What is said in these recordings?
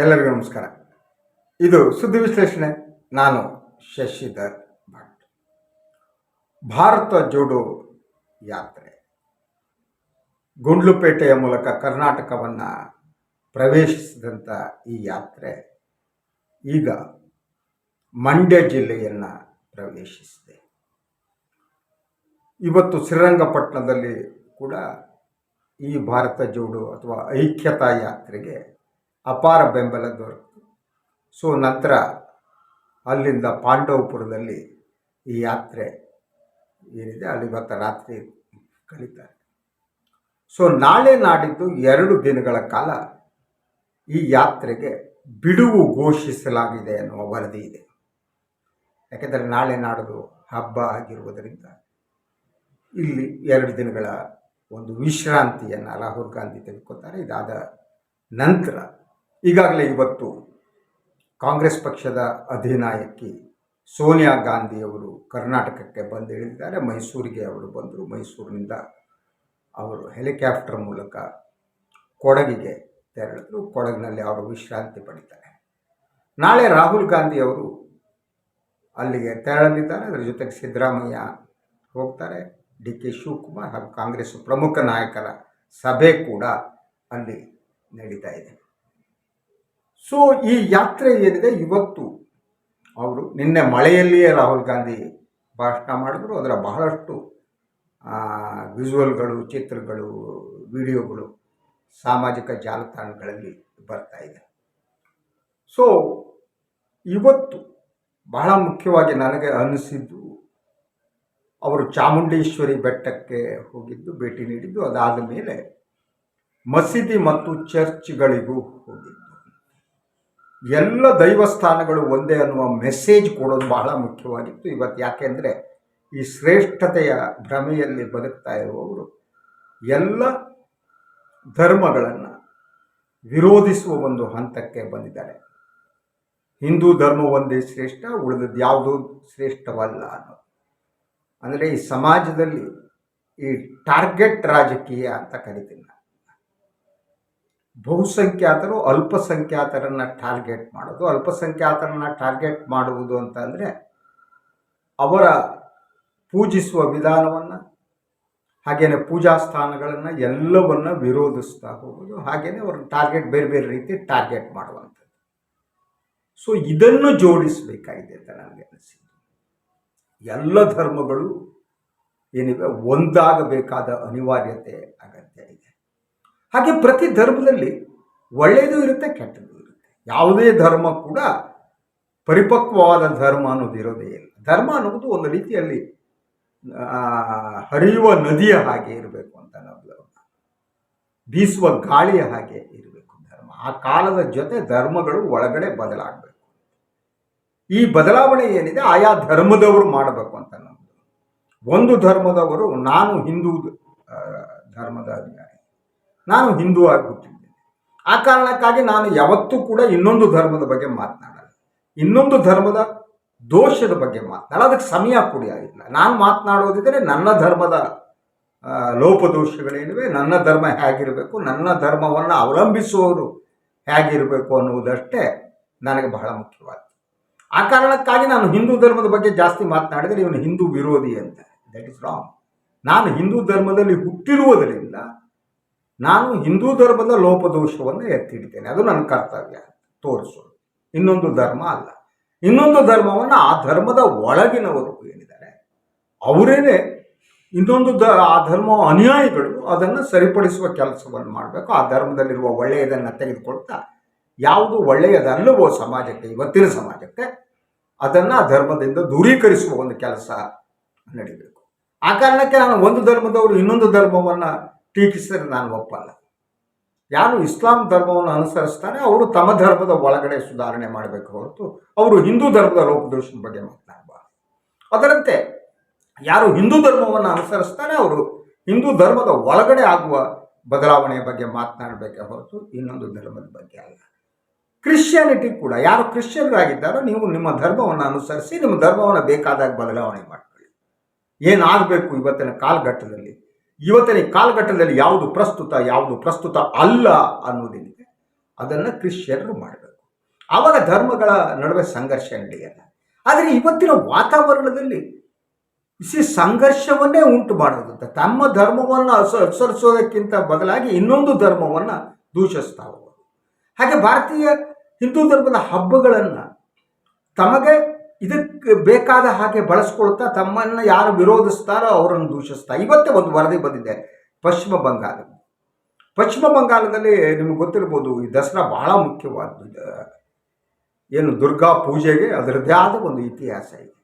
ಎಲ್ಲರಿಗೂ ನಮಸ್ಕಾರ. ಇದು ಸುದ್ದಿ ವಿಶ್ಲೇಷಣೆ. ನಾನು ಶಶಿಧರ್ ಭಟ್. ಭಾರತ ಜೋಡೋ ಯಾತ್ರೆ. ಗುಂಡ್ಲುಪೇಟೆಯ ಮೂಲಕ ಕರ್ನಾಟಕವನ್ನು ಪ್ರವೇಶಿಸಿದಂಥ ಈ ಯಾತ್ರೆ ಈಗ ಮಂಡ್ಯ ಜಿಲ್ಲೆಯನ್ನು ಪ್ರವೇಶಿಸಿದೆ. ಇವತ್ತು ಶ್ರೀರಂಗಪಟ್ಟಣದಲ್ಲಿ ಕೂಡ ಈ ಭಾರತ ಜೋಡು ಅಥವಾ ಐಕ್ಯತಾ ಯಾತ್ರೆಗೆ ಅಪಾರ ಬೆಂಬಲ ದೊರಕಿತು. ಸೊ ನಂತರ ಅಲ್ಲಿಂದ ಪಾಂಡವಪುರದಲ್ಲಿ ಈ ಯಾತ್ರೆ ಏನಿದೆ ಅಲ್ಲಿ ಇವತ್ತು ರಾತ್ರಿ ಕಳೀತಾರೆ. ಸೊ ನಾಳೆ ನಾಡಿದ್ದು ಎರಡು ದಿನಗಳ ಕಾಲ ಈ ಯಾತ್ರೆಗೆ ಬಿಡುವು ಘೋಷಿಸಲಾಗಿದೆ ಎನ್ನುವ ವರದಿ ಇದೆ. ಯಾಕೆಂದರೆ ನಾಳೆ ನಾಡಿದ್ದು ಹಬ್ಬ ಆಗಿರುವುದರಿಂದ ಇಲ್ಲಿ ಎರಡು ದಿನಗಳ ಒಂದು ವಿಶ್ರಾಂತಿಯನ್ನು ರಾಹುಲ್ ಗಾಂಧಿ ತೆಗೆದುಕೊಳ್ತಾರೆ. ಇದಾದ ನಂತರ ಈಗಾಗಲೇ ಇವತ್ತು ಕಾಂಗ್ರೆಸ್ ಪಕ್ಷದ ಅಧಿನಾಯಕಿ ಸೋನಿಯಾ ಗಾಂಧಿಯವರು ಕರ್ನಾಟಕಕ್ಕೆ ಬಂದು ಇಳಿದಿದ್ದಾರೆ. ಮೈಸೂರಿಗೆ ಅವರು ಬಂದರು. ಮೈಸೂರಿನಿಂದ ಅವರು ಹೆಲಿಕಾಪ್ಟರ್ ಮೂಲಕ ಕೊಡಗಿಗೆ ತೆರಳಿದ್ರು. ಕೊಡಗಿನಲ್ಲಿ ಅವರು ವಿಶ್ರಾಂತಿ ಪಡಿತಾರೆ. ನಾಳೆ ರಾಹುಲ್ ಗಾಂಧಿ ಅವರು ಅಲ್ಲಿಗೆ ತೆರಳಲಿದ್ದಾರೆ. ಅದರ ಜೊತೆಗೆ ಸಿದ್ದರಾಮಯ್ಯ ಹೋಗ್ತಾರೆ. ಡಿ ಕೆ ಶಿವಕುಮಾರ್ ಹಾಗೂ ಕಾಂಗ್ರೆಸ್ ಪ್ರಮುಖ ನಾಯಕರ ಸಭೆ ಕೂಡ ಅಲ್ಲಿ ನಡೀತಾ ಇದೆ. ಸೊ ಈ ಯಾತ್ರೆ ಏನಿದೆ ಇವತ್ತು? ಅವರು ನಿನ್ನೆ ಮಳೆಯಲ್ಲಿಯೇ ರಾಹುಲ್ ಗಾಂಧಿ ಭಾಷಣ ಮಾಡಿದ್ರು. ಅದರ ಬಹಳಷ್ಟು ವಿಜುವಲ್ಗಳು ಚಿತ್ರಗಳು, ವಿಡಿಯೋಗಳು ಸಾಮಾಜಿಕ ಜಾಲತಾಣಗಳಲ್ಲಿ ಬರ್ತಾ ಇದೆ. ಸೊ ಇವತ್ತು ಬಹಳ ಮುಖ್ಯವಾಗಿ ನನಗೆ ಅನಿಸಿದ್ದು, ಅವರು ಚಾಮುಂಡೇಶ್ವರಿ ಬೆಟ್ಟಕ್ಕೆ ಹೋಗಿದ್ದು, ಭೇಟಿ ನೀಡಿದ್ದು, ಅದಾದ ಮೇಲೆ ಮಸೀದಿ ಮತ್ತು ಚರ್ಚ್ಗಳಿಗೂ ಹೋಗಿದ್ದು. ಎಲ್ಲ ದೈವಸ್ಥಾನಗಳು ಒಂದೇ ಅನ್ನುವ ಮೆಸೇಜ್ ಕೊಡೋದು ಬಹಳ ಮುಖ್ಯವಾಗಿತ್ತು. ಇವತ್ತು ಯಾಕೆಂದರೆ ಈ ಶ್ರೇಷ್ಠತೆಯ ಭ್ರಮೆಯಲ್ಲಿ ಬದುಕ್ತಾ ಇರುವವರು ಎಲ್ಲ ಧರ್ಮಗಳನ್ನು ವಿರೋಧಿಸುವ ಒಂದು ಹಂತಕ್ಕೆ ಬಂದಿದ್ದಾರೆ. ಹಿಂದೂ ಧರ್ಮ ಒಂದೇ ಶ್ರೇಷ್ಠ, ಉಳಿದದ್ದು ಯಾವುದೂ ಶ್ರೇಷ್ಠವಲ್ಲ ಅನ್ನೋದು. ಅಂದರೆ ಈ ಸಮಾಜದಲ್ಲಿ ಈ ಟಾರ್ಗೆಟ್ ರಾಜಕೀಯ ಅಂತ ಕರಿತೀನಿ. ಬಹುಸಂಖ್ಯಾತರು ಅಲ್ಪಸಂಖ್ಯಾತರನ್ನು ಟಾರ್ಗೆಟ್ ಮಾಡೋದು. ಅಲ್ಪಸಂಖ್ಯಾತರನ್ನು ಟಾರ್ಗೆಟ್ ಮಾಡುವುದು ಅಂತಂದರೆ ಅವರ ಪೂಜಿಸುವ ವಿಧಾನವನ್ನು ಹಾಗೆಯೇ ಪೂಜಾ ಸ್ಥಾನಗಳನ್ನು ಎಲ್ಲವನ್ನು ವಿರೋಧಿಸ್ತಾ ಹೋಗೋದು. ಹಾಗೆಯೇ ಅವ್ರನ್ನ ಟಾರ್ಗೆಟ್ ಬೇರೆ ಬೇರೆ ರೀತಿ ಟಾರ್ಗೆಟ್ ಮಾಡುವಂಥದ್ದು. ಸೊ ಇದನ್ನು ಜೋಡಿಸಬೇಕಾಗಿದೆ ಅಂತ ನನಗೆ ಅನಿಸಿದ್ದು. ಎಲ್ಲ ಧರ್ಮಗಳು ಏನಿವೆ, ಒಂದಾಗಬೇಕಾದ ಅನಿವಾರ್ಯತೆ ಇದೆ ಹಾಗೆ ಪ್ರತಿ ಧರ್ಮದಲ್ಲಿ ಒಳ್ಳೆಯದು ಇರುತ್ತೆ, ಕೆಟ್ಟದ್ದು ಇರುತ್ತೆ. ಯಾವುದೇ ಧರ್ಮ ಕೂಡ ಪರಿಪಕ್ವವಾದ ಧರ್ಮ ಅನ್ನೋದು ಇರೋದೇ ಇಲ್ಲ. ಧರ್ಮ ಅನ್ನೋದು ಒಂದು ರೀತಿಯಲ್ಲಿ ಹರಿಯುವ ನದಿಯ ಹಾಗೆ ಇರಬೇಕು ಅಂತ ನಾವು ಬೀಸುವ ಗಾಳಿಯ ಹಾಗೆ ಇರಬೇಕು ಧರ್ಮ. ಆ ಕಾಲದ ಜೊತೆ ಧರ್ಮಗಳು ಒಳಗಡೆ ಬದಲಾಗಬೇಕು. ಈ ಬದಲಾವಣೆ ಏನಿದೆ, ಆಯಾ ಧರ್ಮದವರು ಮಾಡಬೇಕು ಅಂತ ನಾವು ಒಂದು ಧರ್ಮದವರು, ನಾನು ಹಿಂದೂ ಧರ್ಮದ ನಾನು ಹಿಂದೂ ಆಗಿಬಿಟ್ಟಿದ್ದೇನೆ. ಆ ಕಾರಣಕ್ಕಾಗಿ ನಾನು ಯಾವತ್ತೂ ಕೂಡ ಇನ್ನೊಂದು ಧರ್ಮದ ಬಗ್ಗೆ ಮಾತನಾಡಲ್ಲ. ಇನ್ನೊಂದು ಧರ್ಮದ ದೋಷದ ಬಗ್ಗೆ ಮಾತನಾಡ ಅದಕ್ಕೆ ಸಮಯ ಕೂಡ ಆಗಿಲ್ಲ. ನಾನು ಮಾತನಾಡೋದಿದ್ದರೆ ನನ್ನ ಧರ್ಮದ ಲೋಪದೋಷಗಳೇನಿವೆ, ನನ್ನ ಧರ್ಮ ಹೇಗಿರಬೇಕು, ನನ್ನ ಧರ್ಮವನ್ನು ಅವಲಂಬಿಸುವವರು ಹೇಗಿರಬೇಕು ಅನ್ನುವುದಷ್ಟೇ ನನಗೆ ಬಹಳ ಮುಖ್ಯವಾದ ಆ ಕಾರಣಕ್ಕಾಗಿ ನಾನು ಹಿಂದೂ ಧರ್ಮದ ಬಗ್ಗೆ ಜಾಸ್ತಿ ಮಾತನಾಡಿದರೆ ಇವನು ಹಿಂದೂ ವಿರೋಧಿ ಅಂತ. ದಟ್ ಇಸ್ ರಾಂಗ್ ನಾನು ಹಿಂದೂ ಧರ್ಮದಲ್ಲಿ ಹುಟ್ಟಿರುವುದರಿಂದ ನಾನು ಹಿಂದೂ ಧರ್ಮದ ಲೋಪದೋಷವನ್ನು ಎತ್ತಿಡ್ತೇನೆ. ಅದು ನನ್ನ ಕರ್ತವ್ಯ. ತೋರಿಸು. ಇನ್ನೊಂದು ಧರ್ಮ ಅಲ್ಲ. ಇನ್ನೊಂದು ಧರ್ಮವನ್ನು ಆ ಧರ್ಮದ ಒಳಗಿನವರು ಏನಿದ್ದಾರೆ, ಅವರೇನೆ ಇನ್ನೊಂದು ದ, ಆ ಧರ್ಮ ಅನುಯಾಯಿಗಳು ಅದನ್ನು ಸರಿಪಡಿಸುವ ಕೆಲಸವನ್ನು ಮಾಡಬೇಕು. ಆ ಧರ್ಮದಲ್ಲಿರುವ ಒಳ್ಳೆಯದನ್ನು ತೆಗೆದುಕೊಳ್ತಾ, ಯಾವುದು ಒಳ್ಳೆಯದಲ್ಲವೋ ಸಮಾಜಕ್ಕೆ, ಇವತ್ತಿನ ಸಮಾಜಕ್ಕೆ, ಅದನ್ನು ಆ ಧರ್ಮದಿಂದ ದೂರೀಕರಿಸುವ ಒಂದು ಕೆಲಸ ನಡೀಬೇಕು. ಆ ಕಾರಣಕ್ಕೆ ನಾನು ಒಂದು ಧರ್ಮದವರು ಇನ್ನೊಂದು ಧರ್ಮವನ್ನು ಟೀಕಿಸಿದರೆ ನಾನು ಒಪ್ಪಲ್ಲ. ಯಾರು ಇಸ್ಲಾಂ ಧರ್ಮವನ್ನು ಅನುಸರಿಸ್ತಾರೆ, ಅವರು ತಮ್ಮ ಧರ್ಮದ ಒಳಗಡೆ ಸುಧಾರಣೆ ಮಾಡಬೇಕು ಹೊರತು ಅವರು ಹಿಂದೂ ಧರ್ಮದ ಲೋಪದೋಷದ ಬಗ್ಗೆ ಮಾತನಾಡಬಾರ್ದು. ಅದರಂತೆ, ಯಾರು ಹಿಂದೂ ಧರ್ಮವನ್ನು ಅನುಸರಿಸ್ತಾರೆ, ಅವರು ಹಿಂದೂ ಧರ್ಮದ ಒಳಗಡೆ ಆಗುವ ಬದಲಾವಣೆಯ ಬಗ್ಗೆ ಮಾತನಾಡಬೇಕೆ ಹೊರತು ಇನ್ನೊಂದು ಧರ್ಮದ ಬಗ್ಗೆ ಅಲ್ಲ. ಕ್ರಿಶ್ಚಿಯಾನಿಟಿ ಕೂಡ, ಯಾರು ಕ್ರಿಶ್ಚಿಯನ್ರಾಗಿದ್ದಾರೋ ನೀವು ನಿಮ್ಮ ಧರ್ಮವನ್ನು ಅನುಸರಿಸಿ, ನಿಮ್ಮ ಧರ್ಮವನ್ನು ಬೇಕಾದಾಗ ಬದಲಾವಣೆ ಮಾಡ್ಕೊಳ್ಳಿ. ಏನಾಗಬೇಕು ಇವತ್ತಿನ ಕಾಲಘಟ್ಟದಲ್ಲಿ? ಇವತ್ತಿನ ಕಾಲಘಟ್ಟದಲ್ಲಿ ಯಾವುದು ಪ್ರಸ್ತುತ ಯಾವುದು ಪ್ರಸ್ತುತ ಅಲ್ಲ ಅನ್ನೋದೇನಿದೆ ಅದನ್ನು ಕ್ರಿಶ್ಚಿಯನ್ರು ಮಾಡಬೇಕು. ಅವರ ಧರ್ಮಗಳ ನಡುವೆ ಸಂಘರ್ಷ ನಡೆಯಲ್ಲ. ಆದರೆ ಇವತ್ತಿನ ವಾತಾವರಣದಲ್ಲಿ ಸಿ ಸಂಘರ್ಷವನ್ನೇ ಉಂಟು ಮಾಡೋದಂತ ತಮ್ಮ ಧರ್ಮವನ್ನು ಅನುಸರಿಸೋದಕ್ಕಿಂತ ಬದಲಾಗಿ ಇನ್ನೊಂದು ಧರ್ಮವನ್ನು ದೂಷಿಸ್ತಾ ಹೋಗೋದು. ಹಾಗೆ ಭಾರತೀಯ ಹಿಂದೂ ಧರ್ಮದ ಹಬ್ಬಗಳನ್ನು ತಮಗೆ ಇದಕ್ಕೆ ಬೇಕಾದ ಹಾಗೆ ಬಳಸ್ಕೊಳ್ತಾ ತಮ್ಮನ್ನು ಯಾರು ವಿರೋಧಿಸ್ತಾರೋ ಅವರನ್ನು ದೂಷಿಸ್ತಾ. ಇವತ್ತೇ ಒಂದು ವರದಿ ಬಂದಿದೆ. ಪಶ್ಚಿಮ ಬಂಗಾಳ. ಪಶ್ಚಿಮ ಬಂಗಾಳದಲ್ಲಿ ನಿಮಗೆ ಗೊತ್ತಿರ್ಬೋದು, ಈ ದಸರಾ ಬಹಳ ಮುಖ್ಯವಾದ್ದು. ಇದು. ಏನು ದುರ್ಗಾ ಪೂಜೆಗೆ ಅದರದ್ದೇ ಆದ ಒಂದು ಇತಿಹಾಸ ಇದೆ.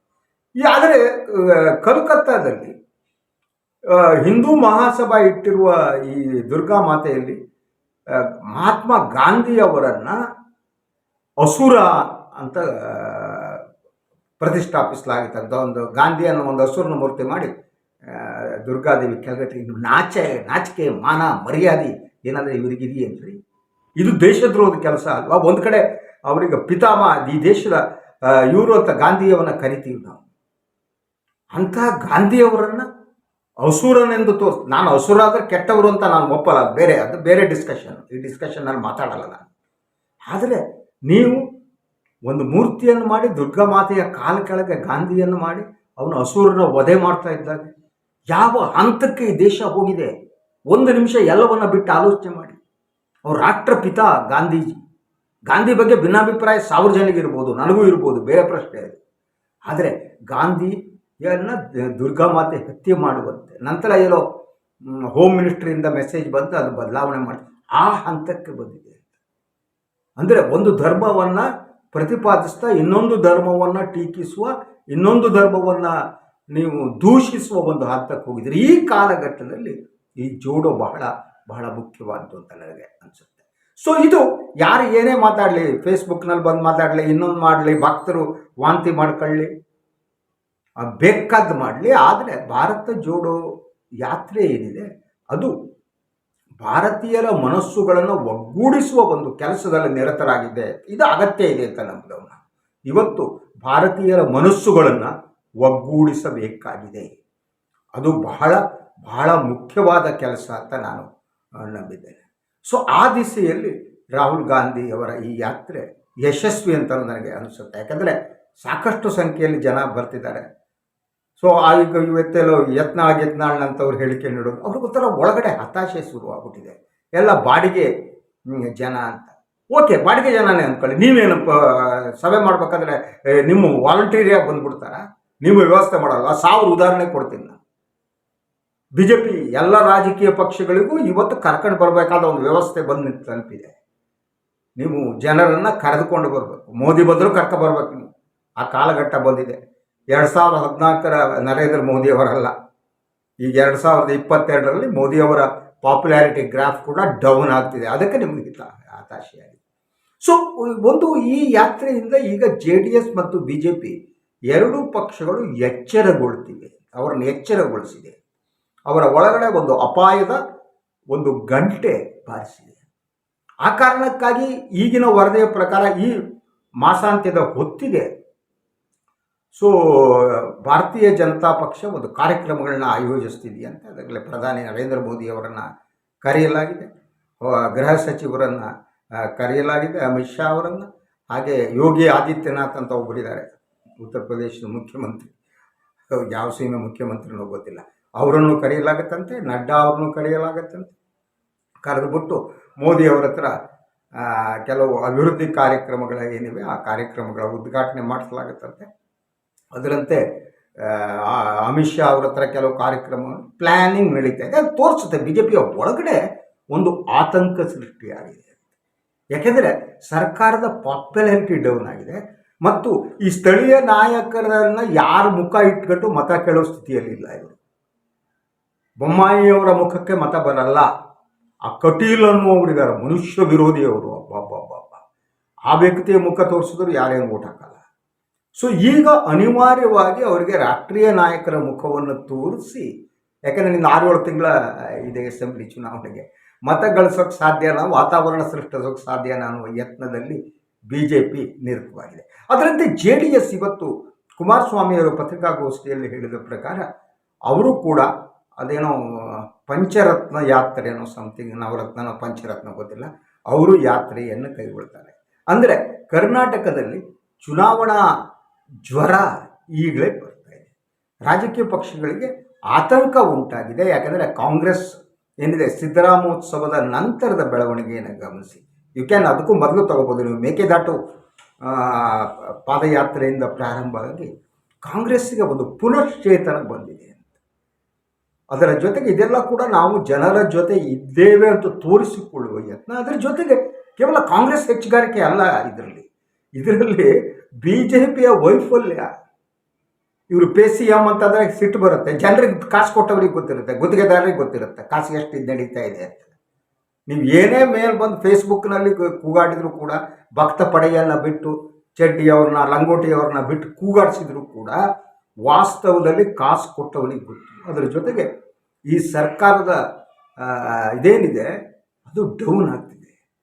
ಈ ಆದರೆ ಕಲ್ಕತ್ತಾದಲ್ಲಿ ಹಿಂದೂ ಮಹಾಸಭಾ ಇಟ್ಟಿರುವ ಈ ದುರ್ಗಾ ಮಾತೆಯಲ್ಲಿ ಮಹಾತ್ಮ ಗಾಂಧಿಯವರನ್ನು ಅಸುರ ಅಂತ ಪ್ರತಿಷ್ಠಾಪಿಸಲಾಗಿತ್ತಂತ ಒಂದು ಗಾಂಧಿ ಅನ್ನೋ ಒಂದು ಹಸುರನ ಮೂರ್ತಿ ಮಾಡಿ ದುರ್ಗಾದೇವಿ ಕೆಳಗಟ್ಟಿ ನಾಚೆ, ನಾಚಿಕೆ, ಮಾನ, ಮರ್ಯಾದೆ ಏನಂದರೆ ಇವರಿಗಿದೆಯೇನ್ರಿ ಇದು ದೇಶದ್ರೋಹದ ಕೆಲಸ ಅಲ್ವಾ? ಒಂದು ಕಡೆ ಅವರಿಗೆ ಪಿತಾಮಹ, ಈ ದೇಶದ ಇವರು ಅಂತ ಗಾಂಧಿಯವನ್ನ ಕರಿತೀವಿ ನಾವು. ಅಂಥ ಗಾಂಧಿಯವರನ್ನು ಅಸುರನೆಂದು ತೋರ್ಸ್, ನಾನು ಅಸುರ ಆದರೆ ಕೆಟ್ಟವರು ಅಂತ ನಾನು ಒಪ್ಪಲ್ಲ ಬೇರೆ, ಅದು ಬೇರೆ ಡಿಸ್ಕಷನ್ ಈ ಮಾತಾಡಲ್ಲ ನಾನು. ಆದರೆ ನೀವು ಒಂದು ಮೂರ್ತಿಯನ್ನು ಮಾಡಿ, ದುರ್ಗಾ ಮಾತೆಯ ಕಾಲ ಕೆಳಗೆ ಗಾಂಧಿಯನ್ನು ಮಾಡಿ, ಅವನು ಹಸೂರನ್ನ ವಧೆ ಮಾಡ್ತಾ ಇದ್ದಾಗ ಯಾವ ಹಂತಕ್ಕೆ ಈ ದೇಶ ಹೋಗಿದೆ? ಒಂದು ನಿಮಿಷ ಎಲ್ಲವನ್ನ ಬಿಟ್ಟು ಆಲೋಚನೆ ಮಾಡಿ. ಅವ್ರ ರಾಷ್ಟ್ರಪಿತ ಗಾಂಧೀಜಿ. ಗಾಂಧಿ ಬಗ್ಗೆ ಭಿನ್ನಾಭಿಪ್ರಾಯ ಸಾವಿರ ಜನಕ್ಕೆ ಇರ್ಬೋದು, ನನಗೂ ಇರ್ಬೋದು, ಬೇರೆ ಪ್ರಶ್ನೆ ಅದು ಆದರೆ ಗಾಂಧಿಯನ್ನು ದುರ್ಗಾ ಮಾತೆ ಹತ್ಯೆ ಮಾಡುವಂತೆ, ನಂತರ ಏನೋ, ಹೋಮ್ ಮಿನಿಸ್ಟ್ರಿಯಿಂದ ಮೆಸೇಜ್ ಬಂತು ಅದು ಬದಲಾವಣೆ ಮಾಡಿ, ಆ ಹಂತಕ್ಕೆ ಬಂದಿದೆ ಅಂದರೆ ಒಂದು ಧರ್ಮವನ್ನು ಪ್ರತಿಪಾದಿಸ್ತಾ ಇನ್ನೊಂದು ಧರ್ಮವನ್ನು ಟೀಕಿಸುವ, ಇನ್ನೊಂದು ಧರ್ಮವನ್ನು ನೀವು ದೂಷಿಸುವ ಒಂದು ಹಂತಕ್ಕೆ ಹೋಗಿದ್ರೆ ಈ ಕಾಲಘಟ್ಟದಲ್ಲಿ ಈ ಜೋಡೋ ಬಹಳ ಬಹಳ ಮುಖ್ಯವಾದ್ದು ಅಂತ ನನಗೆ ಅನಿಸುತ್ತೆ. ಸೊ ಇದು ಯಾರು ಏನೇ ಮಾತಾಡಲಿ ಫೇಸ್ಬುಕ್ನಲ್ಲಿ ಬಂದು ಮಾತಾಡಲಿ, ಇನ್ನೊಂದು ಮಾಡಲಿ, ಭಕ್ತರು ವಾಂತಿ ಮಾಡ್ಕೊಳ್ಳಿ ಬೇಕಾದ ಮಾಡಲಿ, ಆದರೆ ಭಾರತ ಜೋಡೋ ಯಾತ್ರೆ ಏನಿದೆ, ಅದು ಭಾರತೀಯರ ಮನಸ್ಸುಗಳನ್ನು ಒಗ್ಗೂಡಿಸುವ ಒಂದು ಕೆಲಸದಲ್ಲಿ ನಿರತರಾಗಿದೆ ಇದು ಅಗತ್ಯ ಇದೆ ಅಂತ ನಂಬಿದವನ್ನ ಇವತ್ತು ಭಾರತೀಯರ ಮನಸ್ಸುಗಳನ್ನು ಒಗ್ಗೂಡಿಸಬೇಕಾಗಿದೆ. ಅದು ಬಹಳ ಬಹಳ ಮುಖ್ಯವಾದ ಕೆಲಸ ಅಂತ ನಾನು ನಂಬಿದ್ದೇನೆ. ಸೊ ಆ ದಿಸೆಯಲ್ಲಿ ರಾಹುಲ್ ಗಾಂಧಿ ಅವರ ಈ ಯಾತ್ರೆ ಯಶಸ್ವಿ ಅಂತ ನನಗೆ ಅನಿಸುತ್ತೆ. ಯಾಕಂದರೆ ಸಾಕಷ್ಟು ಸಂಖ್ಯೆಯಲ್ಲಿ ಜನ ಬರ್ತಿದ್ದಾರೆ. ಸೊ ಈಗ ಇವತ್ತೆಲ್ಲೋ ಯತ್ನಾಳ್ ಅಂತ ಅಂತವ್ರು ಹೇಳಿಕೆ ನೀಡೋದು. ಅವ್ರಿಗೊಂಥರ ಒಳಗಡೆ ಹತಾಶೆ ಶುರುವಾಗ್ಬಿಟ್ಟಿದೆ. ಎಲ್ಲ ಬಾಡಿಗೆ ಜನ ಅಂತ. ಓಕೆ, ಬಾಡಿಗೆ ಜನನೇ ಅಂದ್ಕೊಳ್ಳಿ. ನೀವೇನು ಸಭೆ ಮಾಡ್ಬೇಕಂದ್ರೆ ನಿಮ್ಮ ವಾಲಂಟೀರಿಯಾಗಿ ಬಂದ್ಬಿಡ್ತಾರ? ನೀವು ವ್ಯವಸ್ಥೆ ಮಾಡಲ್ಲ. ಸಾವಿರ ಉದಾಹರಣೆ ಕೊಡ್ತೀನಿ ನಾನು. ಬಿ ಜೆ ಪಿ ಎಲ್ಲ ರಾಜಕೀಯ ಪಕ್ಷಗಳಿಗೂ ಇವತ್ತು ಕರ್ಕೊಂಡು ಬರಬೇಕಾದ ಒಂದು ವ್ಯವಸ್ಥೆ ಬಂದು ತಲುಪಿದೆ ನೀವು ಜನರನ್ನು ಕರೆದುಕೊಂಡು ಬರಬೇಕು. ಮೋದಿ ಬದಲು ಕರ್ಕೊ ಬರಬೇಕು ನೀವು. ಆ ಕಾಲಘಟ್ಟ ಬಂದಿದೆ. ಎರಡು ಸಾವಿರದ ಹದಿನಾಲ್ಕರ ನರೇಂದ್ರ ಮೋದಿಯವರಲ್ಲ ಈಗ ಎರಡು ಸಾವಿರದ ಇಪ್ಪತ್ತೆರಡರಲ್ಲಿ ಮೋದಿಯವರ ಪಾಪ್ಯುಲಾರಿಟಿ ಗ್ರಾಫ್ ಕೂಡ ಡೌನ್ ಆಗ್ತಿದೆ. ಅದಕ್ಕೆ ನಿಮಗೆ ಹಿತ- ಹತಾಶೆಯಾಗಿದೆ. ಸೊ ಒಂದು ಈ ಯಾತ್ರೆಯಿಂದ ಈಗ ಜೆ ಡಿ ಎಸ್ ಮತ್ತು ಬಿ ಜೆ ಪಿ ಎರಡೂ ಪಕ್ಷಗಳು ಎಚ್ಚರಗೊಳ್ತಿವೆ. ಅವರನ್ನು ಎಚ್ಚರಗೊಳಿಸಿದೆ. ಅವರ ಒಳಗಡೆ ಒಂದು ಅಪಾಯದ ಒಂದು ಗಂಟೆ ಬಾರಿಸಿದೆ. ಆ ಕಾರಣಕ್ಕಾಗಿ ಈಗಿನ ವರದಿಯ ಪ್ರಕಾರ ಈ ಮಾಸಾಂತ್ಯದ ಹೊತ್ತಿಗೆ ಸೊ ಭಾರತೀಯ ಜನತಾ ಪಕ್ಷ ಒಂದು ಕಾರ್ಯಕ್ರಮಗಳನ್ನ ಆಯೋಜಿಸ್ತಿದೆಯಂತೆ ಅದರಲ್ಲಿ ಪ್ರಧಾನಿ ನರೇಂದ್ರ ಮೋದಿ ಅವರನ್ನು ಕರೆಯಲಾಗಿದೆ. ಗೃಹ ಸಚಿವರನ್ನು ಕರೆಯಲಾಗಿದೆ. ಅಮಿತ್ ಶಾ ಅವರನ್ನು, ಹಾಗೆ ಯೋಗಿ ಆದಿತ್ಯನಾಥ್ ಅಂತ ಒಬ್ಬರಿದ್ದಾರೆ ಉತ್ತರ ಪ್ರದೇಶದ ಮುಖ್ಯಮಂತ್ರಿ. ಯಾವ ಸೀಮೆ ಮುಖ್ಯಮಂತ್ರಿನೋ ಗೊತ್ತಿಲ್ಲ. ಅವರನ್ನು ಕರೆಯಲಾಗತ್ತಂತೆ, ನಡ್ಡಾ ಅವ್ರನ್ನೂ ಕರೆಯಲಾಗತ್ತಂತೆ. ಕರೆದುಬಿಟ್ಟು ಮೋದಿ ಹತ್ರ ಕೆಲವು ಅಭಿವೃದ್ಧಿ ಕಾರ್ಯಕ್ರಮಗಳ ಏನಿವೆ ಆ ಕಾರ್ಯಕ್ರಮಗಳ ಉದ್ಘಾಟನೆ ಮಾಡಿಸಲಾಗುತ್ತಂತೆ. ಅದರಂತೆ ಅಮಿತ್ ಶಾ ಅವ್ರ ಹತ್ರ ಕೆಲವು ಕಾರ್ಯಕ್ರಮ ಪ್ಲ್ಯಾನಿಂಗ್ ನಡೀತಾ ಇದೆ. ಅದು ತೋರಿಸುತ್ತೆ. ಬಿ ಜೆ ಪಿಯ ಒಳಗಡೆ ಒಂದು ಆತಂಕ ಸೃಷ್ಟಿಯಾಗಿದೆ. ಯಾಕೆಂದರೆ ಸರ್ಕಾರದ ಪಾಪ್ಯುಲಾರಿಟಿ ಡೌನ್ ಆಗಿದೆ. ಮತ್ತು ಈ ಸ್ಥಳೀಯ ನಾಯಕರನ್ನು ಯಾರ ಮುಖ ಇಟ್ಕೊಂಡು ಮತ ಕೇಳೋ ಸ್ಥಿತಿಯಲ್ಲಿಲ್ಲ ಇವರು. ಬೊಮ್ಮಾಯಿಯವರ ಮುಖಕ್ಕೆ ಮತ ಬರಲ್ಲ. ಆ ಕಟೀಲ್ ಅನ್ನುವರಿದ್ದಾರೆ ಮನುಷ್ಯ ವಿರೋಧಿಯವರು. ಅಬ್ಬಬ್ಬಬ್ಬ ಆ ವ್ಯಕ್ತಿಯ ಮುಖ ತೋರಿಸಿದ್ರು ಯಾರೇನು ಓಟ್ ಹಾಕಲ್ಲ. ಸೊ ಈಗ ಅನಿವಾರ್ಯವಾಗಿ ಅವರಿಗೆ ರಾಷ್ಟ್ರೀಯ ನಾಯಕರ ಮುಖವನ್ನು ತೋರಿಸಿ, ಯಾಕಂದರೆ ನಿನ್ನ ಆರು ಏಳು ತಿಂಗಳ ಇದೆ ಅಸೆಂಬ್ಲಿ ಚುನಾವಣೆಗೆ. ಮತ ಗಳಿಸೋಕೆ ಸಾಧ್ಯನ ವಾತಾವರಣ ಸೃಷ್ಟಿಸೋಕೆ ಸಾಧ್ಯನ ಅನ್ನುವ ಯತ್ನದಲ್ಲಿ ಬಿ ಜೆ ಪಿ ನಿರತವಾಗಿದೆ. ಅದರಂತೆ ಜೆ ಡಿ ಎಸ್ ಇವತ್ತು ಕುಮಾರಸ್ವಾಮಿಯವರು ಪತ್ರಿಕಾಗೋಷ್ಠಿಯಲ್ಲಿ ಹೇಳಿದ ಪ್ರಕಾರ, ಅವರು ಕೂಡ ಅದೇನೋ ಪಂಚರತ್ನ ಯಾತ್ರೆ ಅನ್ನೋ ಸಮಥಿಂಗ್ ನವರತ್ನ ಪಂಚರತ್ನ ಗೊತ್ತಿಲ್ಲ, ಅವರು ಯಾತ್ರೆಯನ್ನು ಕೈಗೊಳ್ತಾರೆ. ಅಂದರೆ ಕರ್ನಾಟಕದಲ್ಲಿ ಚುನಾವಣಾ ಜ್ವರ ಈಗಲೇ ಬರ್ತಾ ಇದೆ. ರಾಜಕೀಯ ಪಕ್ಷಗಳಿಗೆ ಆತಂಕ ಉಂಟಾಗಿದೆ. ಯಾಕಂದರೆ ಕಾಂಗ್ರೆಸ್ ಏನಿದೆ, ಸಿದ್ದರಾಮೋತ್ಸವದ ನಂತರದ ಬೆಳವಣಿಗೆಯನ್ನು ಗಮನಿಸಿ. ಯು ಕ್ಯಾನ್ ಅದಕ್ಕೂ ಮೊದಲು ತಗೋಬೋದು ನೀವು. ಮೇಕೆದಾಟು ಪಾದಯಾತ್ರೆಯಿಂದ ಪ್ರಾರಂಭ ಆಗಿ ಕಾಂಗ್ರೆಸ್ಸಿಗೆ ಒಂದು ಪುನಶ್ಚೇತನ ಬಂದಿದೆ ಅದರ ಜೊತೆಗೆ ಇದೆಲ್ಲ ಕೂಡ ನಾವು ಜನರ ಜೊತೆ ಇದ್ದೇವೆ ಅಂತ ತೋರಿಸಿಕೊಳ್ಳುವ ಯತ್ನ. ಅದರ ಜೊತೆಗೆ ಕೇವಲ ಕಾಂಗ್ರೆಸ್ ಹೆಚ್ಚುಗಾರಿಕೆ ಅಲ್ಲ ಇದರಲ್ಲಿ. ಇದರಲ್ಲಿ ಬಿ ಜೆ ಪಿಯ ವೈಫಲ್ಯ. ಇವರು ಪೇ ಸಿ ಎಂ ಅಂತಂದರೆ ಸಿಟ್ಟು ಬರುತ್ತೆ. ಜನರಿಗೆ ಕಾಸು ಕೊಟ್ಟವ್ರಿಗೆ ಗೊತ್ತಿರುತ್ತೆ. ಗುತ್ತಿಗೆದಾರರಿಗೆ ಗೊತ್ತಿರುತ್ತೆ. ಕಾಸು ಎಷ್ಟು ನಡೀತಾ ಇದೆ ಅಂತ. ನೀವು ಏನೇ ಮೇಲ್ ಬಂದು ಫೇಸ್ಬುಕ್ನಲ್ಲಿ ಕೂಗಾಡಿದ್ರು ಕೂಡ, ಭಕ್ತ ಪಡೆಯನ್ನ ಬಿಟ್ಟು ಚಡ್ಡಿಯವ್ರನ್ನ ಲಂಗೋಟಿಯವ್ರನ್ನ ಬಿಟ್ಟು ಕೂಗಾಡಿಸಿದ್ರು ಕೂಡ, ವಾಸ್ತವದಲ್ಲಿ ಕಾಸು ಕೊಟ್ಟವನಿಗೆ ಗೊತ್ತು. ಅದರ ಜೊತೆಗೆ ಈ ಸರ್ಕಾರದ ಇದೇನಿದೆ, ಅದು ಡೌನ್ ಆಗ್ತಿದೆ.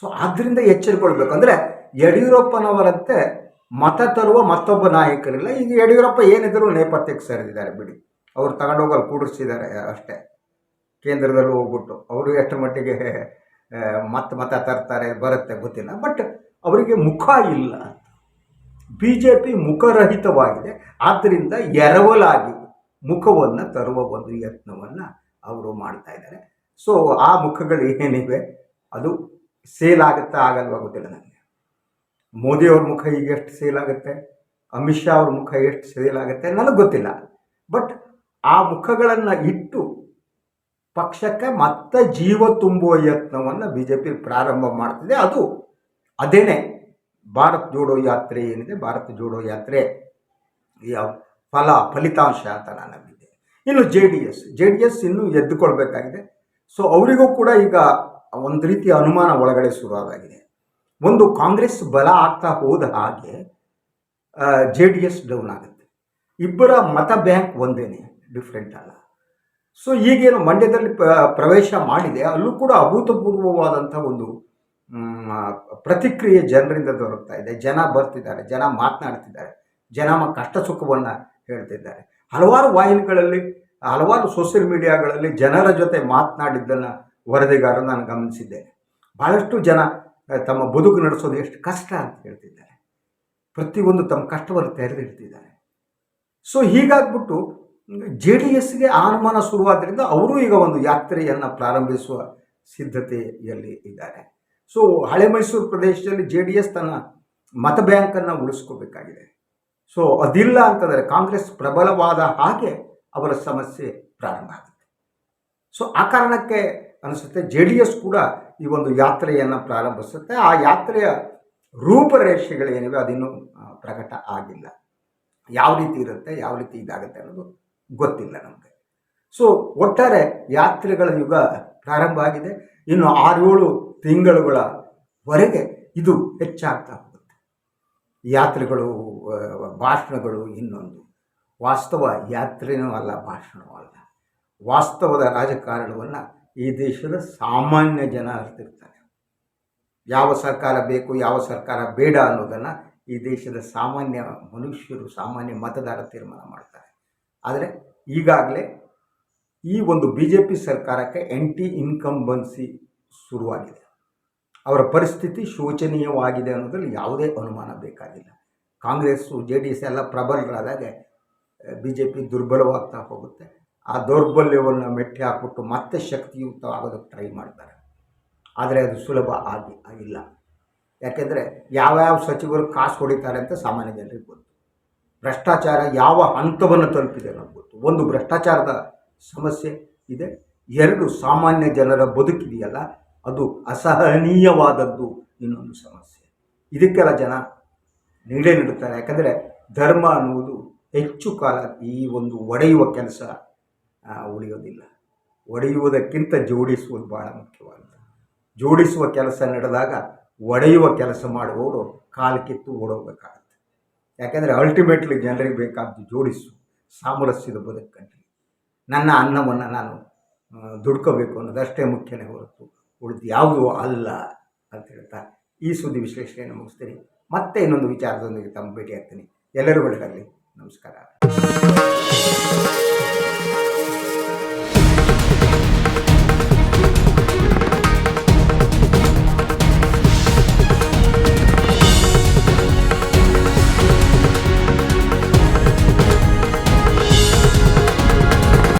ಸೊ ಆದ್ದರಿಂದ ಎಚ್ಚರಿಕೊಳ್ಬೇಕು. ಅಂದರೆ ಯಡಿಯೂರಪ್ಪನವರಂತೆ ಮತ ತರುವ ಮತ್ತೊಬ್ಬ ನಾಯಕರಿಲ್ಲ. ಈಗ ಯಡಿಯೂರಪ್ಪ ಏನಿದ್ರು ನೇಪಥ್ಯಕ್ಕೆ ಸರಿದಿದ್ದಾರೆ, ಬಿಡಿ. ಅವ್ರು ತಗೊಂಡೋಗಲ್ಲಿ ಕೂಡಿಸಿದ್ದಾರೆ ಅಷ್ಟೇ. ಕೇಂದ್ರದಲ್ಲಿ ಹೋಗ್ಬಿಟ್ಟು. ಅವರು ಎಷ್ಟು ಮಟ್ಟಿಗೆ ಮತ್ತೆ ಮತ ಮತ ತರ್ತಾರೆ ಬರುತ್ತೆ ಗೊತ್ತಿಲ್ಲ. ಬಟ್ ಅವರಿಗೆ ಮುಖ ಇಲ್ಲ. ಬಿ ಜೆ ಪಿ ಮುಖರಹಿತವಾಗಿದೆ. ಆದ್ದರಿಂದ ಎರವಲಾಗಿ ಮುಖವನ್ನು ತರುವ ಒಂದು ಯತ್ನವನ್ನು ಅವರು ಮಾಡ್ತಾ ಇದ್ದಾರೆ. ಸೊ ಆ ಮುಖಗಳು ಏನಿವೆ? ಅದು ಸೇಲ್ ಆಗುತ್ತಾ ಆಗಲ್ವಾ ಗೊತ್ತಿಲ್ಲ ನನಗೆ. ಮೋದಿಯವ್ರ ಮುಖ ಈಗ ಎಷ್ಟು ಸೇಲ್ ಆಗುತ್ತೆ ಅಮಿತ್ ಶಾ ಅವ್ರ ಮುಖ ಎಷ್ಟು ಸೇಲ್ ಆಗುತ್ತೆ ನನಗೆ ಗೊತ್ತಿಲ್ಲ. ಬಟ್ ಆ ಮುಖಗಳನ್ನು ಇಟ್ಟು ಪಕ್ಷಕ್ಕೆ ಮತ್ತೆ ಜೀವ ತುಂಬುವ ಯತ್ನವನ್ನು ಬಿ ಜೆ ಪಿ ಪ್ರಾರಂಭ ಮಾಡ್ತಿದೆ. ಅದು ಅದೇನೇ ಭಾರತ್ ಜೋಡೋ ಯಾತ್ರೆ ಏನಿದೆ? ಭಾರತ್ ಜೋಡೋ ಯಾತ್ರೆ ಫಲ ಫಲಿತಾಂಶ ಅಂತ ನಾನು ನಂಬಿದ್ದೆ. ಇನ್ನು J D S, J D S ಇನ್ನೂ ಎದ್ದುಕೊಳ್ಬೇಕಾಗಿದೆ. ಸೊ ಅವರಿಗೂ ಕೂಡ ಈಗ ಒಂದು ರೀತಿಯ ಅನುಮಾನ ಒಳಗಡೆ ಶುರುವಾಗಿದೆ ಒಂದು ಕಾಂಗ್ರೆಸ್ ಬಲ ಆಗ್ತಾ ಹೋದ ಹಾಗೆ ಜೆ ಡಿ ಎಸ್ ಡೌನ್ ಆಗುತ್ತೆ ಇಬ್ಬರ ಮತ ಬ್ಯಾಂಕ್ ಒಂದೇನೆ, ಡಿಫ್ರೆಂಟ್ ಅಲ್ಲ. ಸೊ, ಈಗೇನು ಮಂಡ್ಯದಲ್ಲಿ ಪ್ರವೇಶ ಮಾಡಿದೆ. ಅಲ್ಲೂ ಕೂಡ ಅಭೂತಪೂರ್ವವಾದಂಥ ಒಂದು ಪ್ರತಿಕ್ರಿಯೆ ಜನರಿಂದ ದೊರಕ್ತಾ ಇದೆ. ಜನ ಬರ್ತಿದ್ದಾರೆ, ಜನ ಮಾತನಾಡ್ತಿದ್ದಾರೆ, ಜನ ಕಷ್ಟ ಸುಖವನ್ನು ಹೇಳ್ತಿದ್ದಾರೆ. ಹಲವಾರು ವಾಹಿನಿಗಳಲ್ಲಿ, ಹಲವಾರು ಸೋಷಿಯಲ್ ಮೀಡಿಯಾಗಳಲ್ಲಿ ಜನರ ಜೊತೆ ಮಾತನಾಡಿದ್ದನ್ನು ವರದಿಗಾರರು ನಾನು ಗಮನಿಸಿದ್ದೇನೆ. ಭಾಳಷ್ಟು ಜನ ತಮ್ಮ ಬದುಕು ನಡೆಸೋದು ಎಷ್ಟು ಕಷ್ಟ ಅಂತ ಹೇಳ್ತಿದ್ದಾರೆ. ಪ್ರತಿಯೊಂದು ತಮ್ಮ ಕಷ್ಟವನ್ನು ತೆರೆದಿಡ್ತಿದ್ದಾರೆ ಸೊ ಹೀಗಾಗ್ಬಿಟ್ಟು, ಜೆ ಡಿ ಎಸ್ಗೆ ಅನುಮಾನ ಶುರುವಾದ್ದರಿಂದ ಅವರು ಈಗ ಒಂದು ಯಾತ್ರೆಯನ್ನು ಪ್ರಾರಂಭಿಸುವ ಸಿದ್ಧತೆಯಲ್ಲಿ ಇದ್ದಾರೆ. ಸೊ ಹಳೆ ಮೈಸೂರು ಪ್ರದೇಶದಲ್ಲಿ ಜೆ ಡಿ ಎಸ್ ತನ್ನ ಮತ ಬ್ಯಾಂಕನ್ನು ಉಳಿಸ್ಕೋಬೇಕಾಗಿದೆ. ಸೊ ಅದಿಲ್ಲ ಅಂತಂದರೆ ಕಾಂಗ್ರೆಸ್ ಪ್ರಬಲವಾದ ಹಾಗೆ ಅವರ ಸಮಸ್ಯೆ ಪ್ರಾರಂಭ ಆಗುತ್ತೆ. ಸೊ ಆ ಕಾರಣಕ್ಕೆ ಅನಿಸುತ್ತೆ ಜೆ ಡಿ ಎಸ್ ಕೂಡ ಈ ಒಂದು ಯಾತ್ರೆಯನ್ನು ಪ್ರಾರಂಭಿಸುತ್ತೆ. ಆ ಯಾತ್ರೆಯ ರೂಪರೇಷೆಗಳೇನಿವೆ ಅದಿನ್ನೂ ಪ್ರಕಟ ಆಗಿಲ್ಲ. ಯಾವ ರೀತಿ ಇರುತ್ತೆ, ಯಾವ ರೀತಿ ಇದಾಗುತ್ತೆ ಅನ್ನೋದು ಗೊತ್ತಿಲ್ಲ ನಮಗೆ. ಸೊ, ಒಟ್ಟಾರೆ ಯಾತ್ರೆಗಳ ಯುಗ ಪ್ರಾರಂಭ ಆಗಿದೆ. ಇನ್ನು ಆರೇಳು ತಿಂಗಳುಗಳವರೆಗೆ ಇದು ಹೆಚ್ಚಾಗ್ತಾ ಹೋಗುತ್ತೆ. ಯಾತ್ರೆಗಳು ಭಾಷಣಗಳು ಇನ್ನೊಂದು. ವಾಸ್ತವ ಯಾತ್ರೆಯೂ ಅಲ್ಲ, ಭಾಷಣವೂ ಅಲ್ಲ. ವಾಸ್ತವದ ರಾಜಕಾರಣವನ್ನು ಈ ದೇಶದ ಸಾಮಾನ್ಯ ಜನ ಅರ್ತಿರ್ತಾರೆ ಯಾವ ಸರ್ಕಾರ ಬೇಕು, ಯಾವ ಸರ್ಕಾರ ಬೇಡ ಅನ್ನೋದನ್ನು ಈ ದೇಶದ ಸಾಮಾನ್ಯ ಮನುಷ್ಯರು, ಸಾಮಾನ್ಯ ಮತದಾರ ತೀರ್ಮಾನ ಮಾಡ್ತಾರೆ. ಆದರೆ ಈಗಾಗಲೇ ಈ ಒಂದು ಬಿ ಜೆ ಪಿ ಸರ್ಕಾರಕ್ಕೆ ಎಂಟಿ ಇನ್ಕಂಬನ್ಸಿ ಶುರುವಾಗಿದೆ. ಅವರ ಪರಿಸ್ಥಿತಿ ಶೋಚನೀಯವಾಗಿದೆ ಅನ್ನೋದ್ರಲ್ಲಿ ಯಾವುದೇ ಅನುಮಾನ ಬೇಕಾಗಿಲ್ಲ. ಕಾಂಗ್ರೆಸ್ಸು, ಜೆ ಡಿ ಎಸ್ ಎಲ್ಲ ಪ್ರಬಲರಾದಾಗ ಬಿ ಜೆ ಪಿ ದುರ್ಬಲವಾಗ್ತಾ ಹೋಗುತ್ತೆ. ಆ ದೌರ್ಬಲ್ಯವನ್ನು ಮೆಟ್ಟಿ ಹಾಕ್ಬಿಟ್ಟು ಮತ್ತೆ ಶಕ್ತಿಯುತ ಆಗೋದಕ್ಕೆ ಟ್ರೈ ಮಾಡ್ತಾರೆ. ಆದರೆ ಅದು ಸುಲಭ ಆಗಿ ಆಗಿಲ್ಲ. ಯಾಕೆಂದರೆ ಯಾವ್ಯಾವ ಸಚಿವರು ಕಾಸು ಹೊಡಿತಾರೆ ಅಂತ ಸಾಮಾನ್ಯ ಜನರಿಗೆ ಗೊತ್ತು. ಭ್ರಷ್ಟಾಚಾರ ಯಾವ ಹಂತವನ್ನು ತಲುಪಿದೆ ಅನ್ನೋದು ಗೊತ್ತು. ಒಂದು ಭ್ರಷ್ಟಾಚಾರದ ಸಮಸ್ಯೆ ಇದೆ. ಎರಡು ಸಾಮಾನ್ಯ ಜನರ ಬದುಕಿದೆಯಲ್ಲ, ಅದು ಅಸಹನೀಯವಾದದ್ದು ಇನ್ನೊಂದು ಸಮಸ್ಯೆ. ಇದಕ್ಕೆಲ್ಲ ಜನ ನೀಡೇ ನೀಡುತ್ತಾರೆ. ಯಾಕಂದರೆ ಧರ್ಮ ಅನ್ನುವುದು ಹೆಚ್ಚು ಕಾಲ ಈ ಒಂದು ಒಡೆಯುವ ಕೆಲಸ ಉಳಿಯೋದಿಲ್ಲ. ಒಡೆಯುವುದಕ್ಕಿಂತ ಜೋಡಿಸುವುದು ಬಹಳ ಮುಖ್ಯವಾದ ಜೋಡಿಸುವ ಕೆಲಸ ನಡೆದಾಗ ಒಡೆಯುವ ಕೆಲಸ ಮಾಡುವವರು ಕಾಲು ಕಿತ್ತು ಓಡೋಗಬೇಕಾಗುತ್ತೆ. ಯಾಕೆಂದರೆ ಅಲ್ಟಿಮೇಟ್ಲಿ ಜನರಿಗೆ ಬೇಕಾದ್ದು ಜೋಡಿಸು, ಸಾಮರಸ್ಯದ ಬದುಕಂತೆ ನನ್ನ ಅನ್ನವನ್ನು ನಾನು ದುಡ್ಕೋಬೇಕು ಅನ್ನೋದಷ್ಟೇ ಮುಖ್ಯನೇ ಹೊರತು ಉಳಿದು ಯಾವುದೂ ಅಲ್ಲ ಅಂತ ಹೇಳ್ತಾ ಈ ಸುದ್ದಿ ವಿಶ್ಲೇಷಣೆಯನ್ನು ಮುಗಿಸ್ತೀನಿ. ಮತ್ತೆ ಇನ್ನೊಂದು ವಿಚಾರದೊಂದಿಗೆ ತಮ್ಮ ಭೇಟಿ ಆಗ್ತೀನಿ ಎಲ್ಲರೂ ಒಳ್ಳೆಯದಾಗಲಿ